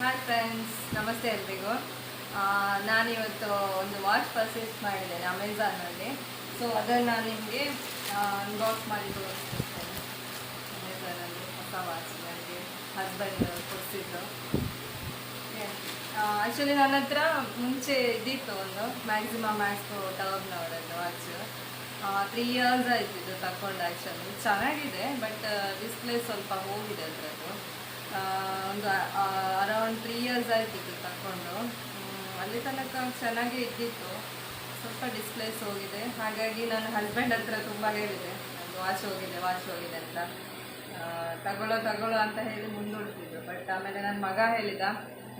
Hi friends ನಮಸ್ತೆ ಎಲ್ರಿಗೂ. ನಾನಿವತ್ತು ಒಂದು ವಾಚ್ ಪರ್ಚೇಸ್ ಮಾಡಿದ್ದೇನೆ ಅಮೆಝಾನಲ್ಲಿ ಸೊ ಅದನ್ನು ನಾನು ನಿಮಗೆ ಅನ್ಬಾಕ್ಸ್ ಮಾಡಿ ತೋರಿಸ್ತಿರ್ತೇನೆ ಅಮೆಝಾನಲ್ಲಿ ಹೊಸ ವಾಚ್ ನನಗೆ ಹಸ್ಬೆಂಡ್ ಕೊಡಿಸಿದ್ದು ಆ್ಯಕ್ಚುಲಿ ನನ್ನ ಹತ್ರ ಮುಂಚೆ ಇದ್ದಿತ್ತು ಒಂದು ಮ್ಯಾಕ್ಸಿಮಮ್ ಮ್ಯಾಕ್ಸ್ಕೋ ಟರ್ಮ್ನವರದ್ದು ವಾಚ್ ತ್ರೀ ಇಯರ್ಸ್ ಆಯ್ತಿದ್ದು ಇದು ತಗೊಂಡು ಆ್ಯಕ್ಚುಲಿ ಚೆನ್ನಾಗಿದೆ ಬಟ್ ಡಿಸ್ಪ್ಲೇ ಸ್ವಲ್ಪ ಹೋಗಿದೆ ಅದರದ್ದು. ಒಂದು ಅರೌಂಡ್ ತ್ರೀ ಇಯರ್ಸ್ ಆಯ್ತಿತ್ತು ತಗೊಂಡು ಅಲ್ಲಿ ತನಕ ಚೆನ್ನಾಗೇ ಇದ್ದಿತ್ತು. ಸ್ವಲ್ಪ ಡಿಸ್ಪ್ಲೇಸ್ ಹೋಗಿದೆ. ಹಾಗಾಗಿ ನಾನು ಹಸ್ಬೆಂಡ್ ಹತ್ರ ತುಂಬ ಹೇಳಿದೆ. ವಾಚ್ ಹೋಗಿದೆ ವಾಚ್ ಹೋಗಿದೆ ಅಂತ. ತಗೊಳ್ಳೋ ತಗೊಳ್ಳೋ ಅಂತ ಹೇಳಿ ಮುಂದೂಡ್ತಿದ್ದು ಬಟ್ ಆಮೇಲೆ ನನ್ನ ಮಗ ಹೇಳಿದ,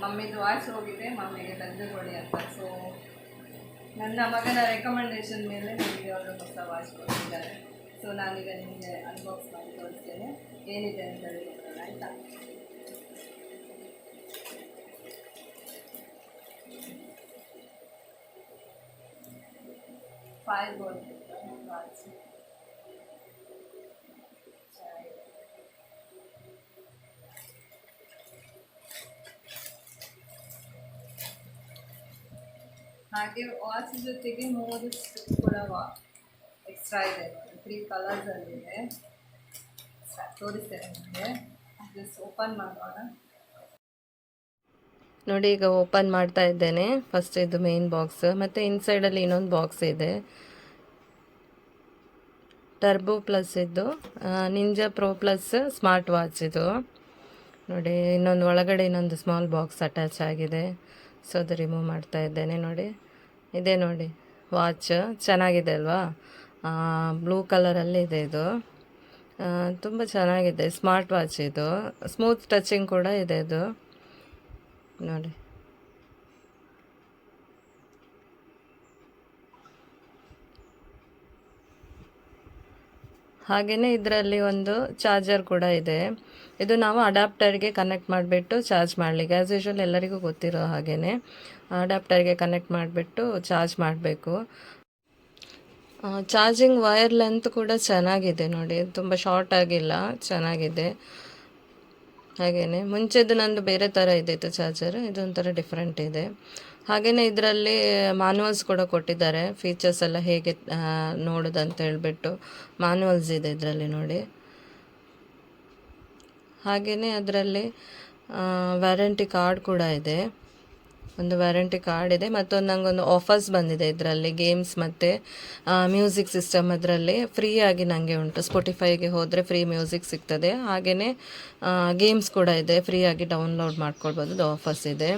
ಮಮ್ಮಿದು ವಾಚ್ ಹೋಗಿದೆ, ಮಮ್ಮಿಗೆ ತಂದು ಕೊಡಿ ಅಂತ. ಸೊ ನನ್ನ ಮಗನ ರೆಕಮೆಂಡೇಶನ್ ಮೇಲೆ ನಿಮಗೆ ಅವರು ಹೊಸ ವಾಚ್ ಕೊಟ್ಟಿದ್ದಾರೆ. ಸೊ ನಾನೀಗ ನಿಮಗೆ ಅನ್ಬಾಕ್ಸ್ ಮಾಡಿ ತೋರಿಸ್ತೇನೆ. ಏನಿದೆ ಅಂತ ಹೇಳಿ ನೋಡೋಣ ಆಯಿತಾ ಫೈವ್ ಬೋರ್ಡ್ ವಾಚ್ ಹಾಗೆ ವಾಚ್ ಜೊತೆಗೆ ಮೂರು ಸ್ಟಿಕ್ ಕೂಡ ಎಕ್ಸ್ಟ್ರಾ ಇದೆ ತ್ರೀ ಕಲರ್ಸಲ್ಲಿದೆ ತೋರಿಸ್ತೇನೆ ನಿಮಗೆ ಜಸ್ಟ್ ಓಪನ್ ಮಾಡೋಣ ನೋಡಿ, ಈಗ ಓಪನ್ ಮಾಡ್ತಾ ಇದ್ದೇನೆ. ಫಸ್ಟ್ ಇದು ಮೇನ್ ಬಾಕ್ಸ್ ಮತ್ತು ಇನ್ಸೈಡಲ್ಲಿ ಇನ್ನೊಂದು ಬಾಕ್ಸ್ ಇದೆ. ಟರ್ಬೋ ಪ್ಲಸ್ ಇದು. Ninja pro plus smart watch ಇದು. ನೋಡಿ, ಇನ್ನೊಂದು ಒಳಗಡೆ ಇನ್ನೊಂದು ಸ್ಮಾಲ್ ಬಾಕ್ಸ್ ಅಟ್ಯಾಚ್ ಆಗಿದೆ. ಸೊ ಅದು ರಿಮೂವ್ ಮಾಡ್ತಾ ಇದ್ದೇನೆ ನೋಡಿ. ಇದೆ ನೋಡಿ ವಾಚ್ ಚೆನ್ನಾಗಿದೆ ಅಲ್ವಾ? ಬ್ಲೂ ಕಲರಲ್ಲಿ ಇದೆ ಇದು. ತುಂಬ ಚೆನ್ನಾಗಿದೆ. ಸ್ಮಾರ್ಟ್ ವಾಚ್ ಇದು. ಸ್ಮೂತ್ ಟಚಿಂಗ್ ಕೂಡ ಇದೆ ಇದು. ನೋಡಿ ಹಾಗೆಯೇ ಇದರಲ್ಲಿ ಒಂದು ಚಾರ್ಜರ್ ಕೂಡ ಇದೆ. ಇದು ನಾವು ಅಡಾಪ್ಟರ್ಗೆ ಕನೆಕ್ಟ್ ಮಾಡಿಬಿಟ್ಟು ಚಾರ್ಜ್ ಮಾಡಲಿಕ್ಕೆ ಆ್ಯಸ್ ಯೂಶ್ವಲ್ ಎಲ್ಲರಿಗೂ ಗೊತ್ತಿರೋ ಹಾಗೆಯೇ ಅಡಾಪ್ಟರ್ಗೆ ಕನೆಕ್ಟ್ ಮಾಡಿಬಿಟ್ಟು ಚಾರ್ಜ್ ಮಾಡಬೇಕು. ಚಾರ್ಜಿಂಗ್ ವೈರ್ ಲೆಂತ್ ಕೂಡ ಚೆನ್ನಾಗಿದೆ ನೋಡಿ, ತುಂಬ ಶಾರ್ಟ್ ಆಗಿಲ್ಲ, ಚೆನ್ನಾಗಿದೆ. ಹಾಗೆಯೇ ಮುಂಚೆದು ನಂದು ಬೇರೆ ಥರ ಇದ್ದಿತ್ತು ಚಾರ್ಜರ್ ಇದೊಂಥರ ಡಿಫ್ರೆಂಟ್ ಇದೆ. ಹಾಗೆಯೇ ಇದರಲ್ಲಿ ಮಾನ್ಯುವಲ್ಸ್ ಕೂಡ ಕೊಟ್ಟಿದ್ದಾರೆ. ಫೀಚರ್ಸ್ ಎಲ್ಲ ಹೇಗೆ ನೋಡೋದಂತ ಹೇಳಿಬಿಟ್ಟು ಮಾನ್ಯುವಲ್ಸ್ ಇದೆ ಇದರಲ್ಲಿ ನೋಡಿ. ಹಾಗೆಯೇ ಅದರಲ್ಲಿ ವ್ಯಾರಂಟಿ ಕಾರ್ಡ್ ಕೂಡ ಇದೆ. ಒಂದು ವ್ಯಾರಂಟಿ ಕಾರ್ಡ್ ಇದೆ ಮತ್ತೊಂದು ನಂಗೊಂದು ಆಫರ್ಸ್ ಬಂದಿದೆ ಇದರಲ್ಲಿ ಗೇಮ್ಸ್ ಮತ್ತು ಮ್ಯೂಸಿಕ್ ಸಿಸ್ಟಮ್ ಅದರಲ್ಲಿ. ಫ್ರೀಯಾಗಿ ನನಗೆ ಉಂಟು. ಸ್ಪೋಟಿಫೈಗೆ ಹೋದರೆ ಫ್ರೀ ಮ್ಯೂಸಿಕ್ ಸಿಗ್ತದೆ. ಹಾಗೆಯೇ ಗೇಮ್ಸ್ ಕೂಡ ಇದೆ. ಫ್ರೀಯಾಗಿ ಡೌನ್ಲೋಡ್ ಮಾಡ್ಕೊಳ್ಬೋದು. ಆಫರ್ಸ್ ಇದೆ.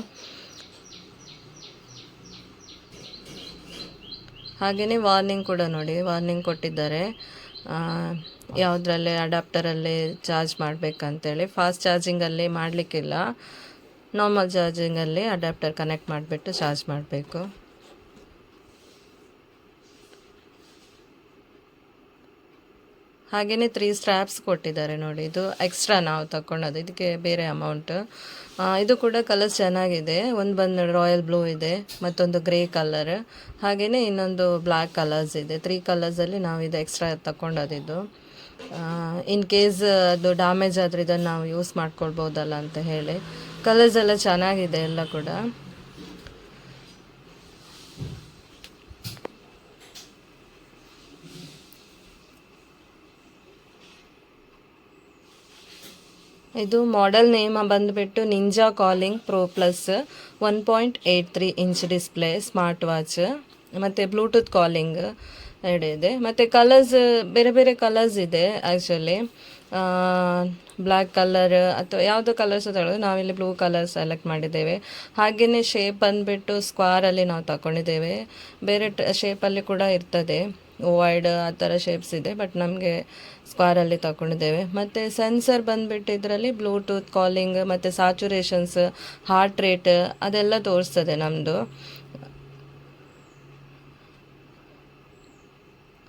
ಹಾಗೆಯೇ ವಾರ್ನಿಂಗ್ ಕೂಡ ನೋಡಿ. ವಾರ್ನಿಂಗ್ ಕೊಟ್ಟಿದ್ದಾರೆ. ಯಾವುದ್ರಲ್ಲಿ ಅಡಾಪ್ಟರಲ್ಲಿ ಚಾರ್ಜ್ ಮಾಡಬೇಕಂತೇಳಿ. ಫಾಸ್ಟ್ ಚಾರ್ಜಿಂಗಲ್ಲಿ ಮಾಡಲಿಕ್ಕಿಲ್ಲ. ನಾರ್ಮಲ್ ಚಾರ್ಜಿಂಗಲ್ಲಿ ಅಡ್ಯಾಪ್ಟರ್ ಕನೆಕ್ಟ್ ಮಾಡಿಬಿಟ್ಟು ಚಾರ್ಜ್ ಮಾಡಬೇಕು. ಹಾಗೆಯೇ ತ್ರೀ ಸ್ಟ್ರ್ಯಾಪ್ಸ್ ಕೊಟ್ಟಿದ್ದಾರೆ ನೋಡಿ, ಇದು ಎಕ್ಸ್ಟ್ರಾ ನಾವು ತಗೊಳ್ಳೋದು ಇದಕ್ಕೆ ಬೇರೆ ಅಮೌಂಟ್ ಇದು ಕೂಡ ಕಲರ್ಸ್ ಚೆನ್ನಾಗಿದೆ. ಒಂದು ಬಂದು ರಾಯಲ್ ಬ್ಲೂ ಇದೆ, ಮತ್ತೊಂದು ಗ್ರೇ ಕಲರ್ ಹಾಗೆಯೇ ಇನ್ನೊಂದು ಬ್ಲ್ಯಾಕ್ ಕಲರ್ಸ್ ಇದೆ. ತ್ರೀ ಕಲರ್ಸಲ್ಲಿ ನಾವು ಇದು ಎಕ್ಸ್ಟ್ರಾ ತಗೊಂಡೋದಿದ್ದು ಇನ್ ಕೇಸ್ ಅದು ಡ್ಯಾಮೇಜ್ ಆದರೆ ಇದನ್ನು ನಾವು ಯೂಸ್ ಮಾಡ್ಕೊಳ್ಬೋದಲ್ಲ ಅಂತ ಹೇಳಿ. ಕಲರ್ಸ್ ಎಲ್ಲ ಚೆನ್ನಾಗಿದೆ ಎಲ್ಲ ಕೂಡ. ಇದು ಮಾಡೆಲ್ ನೇಮ್ ಬಂದುಬಿಟ್ಟು ninja calling pro plus one point eight three inch display smart watch ಮತ್ತು ಬ್ಲೂಟೂತ್ ಕಾಲಿಂಗ್ ಎರಡು ಇದೆ. ಮತ್ತು ಕಲರ್ಸ್ ಬೇರೆ ಬೇರೆ ಕಲರ್ಸ್ ಇದೆ ಆ್ಯಕ್ಚುಲಿ ಬ್ಲ್ಯಾಕ್ ಕಲರ್ ಅಥವಾ ಯಾವುದೋ ಕಲರ್ಸ್ ತಗೊಳ್ಳೋದು ನಾವಿಲ್ಲಿ ಬ್ಲೂ ಕಲರ್ ಸೆಲೆಕ್ಟ್ ಮಾಡಿದ್ದೇವೆ. ಹಾಗೆಯೇ ಶೇಪ್ ಬಂದುಬಿಟ್ಟು ಸ್ಕ್ವಾರಲ್ಲಿ ನಾವು ತಗೊಂಡಿದ್ದೇವೆ ಬೇರೆ ಶೇಪಲ್ಲಿ ಕೂಡ ಇರ್ತದೆ. ವೈಡ್ ಆ ಥರ ಶೇಪ್ಸ್ ಇದೆ ಬಟ್ ನಮಗೆ ಸ್ಕ್ವಾರಲ್ಲಿ ತಗೊಂಡಿದ್ದೇವೆ ಮತ್ತು ಸೆನ್ಸರ್ ಬಂದುಬಿಟ್ಟು ಇದರಲ್ಲಿ ಬ್ಲೂಟೂತ್ ಕಾಲಿಂಗ್ ಮತ್ತು ಸ್ಯಾಚುರೇಷನ್ಸ್ ಹಾರ್ಟ್ ರೇಟ್ ಅದೆಲ್ಲ ತೋರಿಸ್ತದೆ ನಮ್ಮದು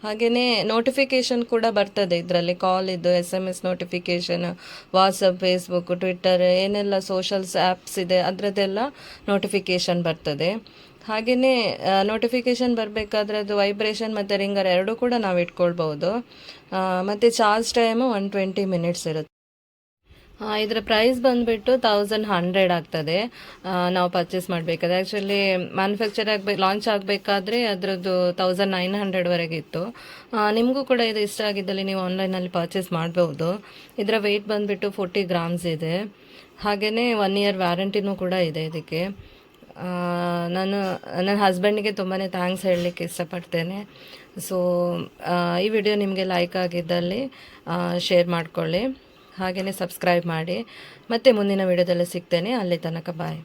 ಹಾಗೆಯೇ ನೋಟಿಫಿಕೇಷನ್ ಕೂಡ ಬರ್ತದೆ ಇದರಲ್ಲಿ. ಕಾಲ್ ಇದು S M S notification WhatsApp Facebook Twitter ಏನೆಲ್ಲ ಸೋಷಲ್ಸ್ ಆ್ಯಪ್ಸ್ ಇದೆ, ಅದರದ್ದೆಲ್ಲ ನೋಟಿಫಿಕೇಷನ್ ಬರ್ತದೆ. ಹಾಗೆಯೇ ನೋಟಿಫಿಕೇಷನ್ ಬರಬೇಕಾದ್ರೆ ಅದು ವೈಬ್ರೇಷನ್ ಮತ್ತು ರಿಂಗರ್ ಎರಡೂ ಕೂಡ ನಾವು ಇಟ್ಕೊಳ್ಬೋದು ಮತ್ತು charge time one twenty minutes ಇರುತ್ತೆ. ಇದರ ಪ್ರೈಸ್ ಬಂದುಬಿಟ್ಟು ತೌಸಂಡ್ ಹಂಡ್ರೆಡ್ ಆಗ್ತದೆ. ನಾವು ಪರ್ಚೇಸ್ ಮಾಡಬೇಕಾದ್ರೆ. ಆ್ಯಕ್ಚುಲಿ ಮ್ಯಾನುಫ್ಯಾಕ್ಚರ್ ಆಗಬೇಕು ಲಾಂಚ್ ಆಗಬೇಕಾದ್ರೆ ಅದರದ್ದು ತೌಸಂಡ್ ನೈನ್ ಹಂಡ್ರೆಡ್ವರೆಗೆ ಇತ್ತು. ನಿಮಗೂ ಕೂಡ ಇದು ಇಷ್ಟ ಆಗಿದ್ದಲ್ಲಿ ನೀವು ಆನ್ಲೈನಲ್ಲಿ ಪರ್ಚೇಸ್ ಮಾಡ್ಬೋದು. ಇದರ ವೆಯ್ಟ್ ಬಂದುಬಿಟ್ಟು ಫೋರ್ಟಿ ಗ್ರಾಮ್ಸ್ ಇದೆ. ಹಾಗೆಯೇ ಒನ್ ಇಯರ್ ವ್ಯಾರಂಟಿನೂ ಕೂಡ ಇದೆ ಇದಕ್ಕೆ. ನಾನು, ನನ್ನ ಹಸ್ಬೆಂಡಿಗೆ ತುಂಬಾ ಥ್ಯಾಂಕ್ಸ್ ಹೇಳಲಿಕ್ಕೆ ಇಷ್ಟಪಡ್ತೇನೆ. ಸೊ ಈ ವಿಡಿಯೋ ನಿಮಗೆ ಲೈಕ್ ಆಗಿದ್ದಲ್ಲಿ ಶೇರ್ ಮಾಡ್ಕೊಳ್ಳಿ. ಹಾಗೆಯೇ ಸಬ್ಸ್ಕ್ರೈಬ್ ಮಾಡಿ. ಮತ್ತೆ ಮುಂದಿನ ವಿಡಿಯೋದಲ್ಲಿ ಸಿಗ್ತೇನೆ. ಅಲ್ಲಿ ತನಕ ಬಾಯ್